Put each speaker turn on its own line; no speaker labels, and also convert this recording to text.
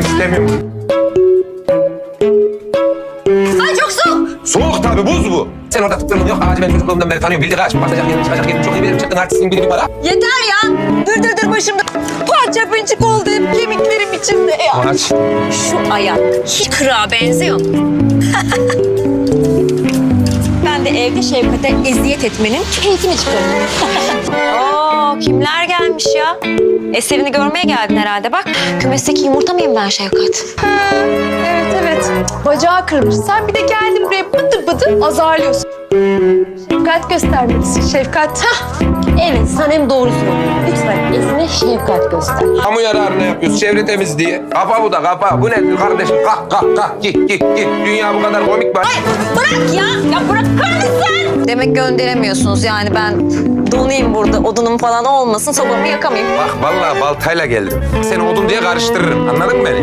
istemiyorum.
Ay çok soğuk.
Soğuk tabii buz bu. Sen orada tıktırmın yok. Ağacı ben çocukluğumdan beri tanıyorum. Bildi kaç. Basacak yerini çıkacak yerini çok iyi bilirim. Çıktın artistin biri numara.
Yeter ya. Dır dır dır başımda. Parça pinçik oldu hep kemiklerim içinde ya.
Aç.
Şu ayak hiç kırağa benziyor mu? ben de evde Şevkat'e eziyet etmenin keyfini çıkarıyorum. Kimler gelmiş ya? Eserini görmeye geldin herhalde bak. Kümesteki yumurta mıyım ben Şevkat?
Evet evet. Bacağı kırmış. Sen bir de geldin buraya bıdı bıdı azarlıyorsun. Şefkat göstermelisin. Şefkat. Hah.
Evet, Sanem doğru söylüyor. Lütfen Esin'e şefkat göster.
Kamu yararına yapıyoruz. Çevre temizliği. Kapa bu da kapa. Bu nedir kardeşim? Kalk kalk kalk. Git git git. Dünya bu kadar komik var.
Bırak ya! Ya bırakır mısın? Demek gönderemiyorsunuz yani ben donayım burada. Odunum falan olmasın, sobamı yakamayayım.
Bak vallahi baltayla geldim. Seni odun diye karıştırırım. Anladın mı beni?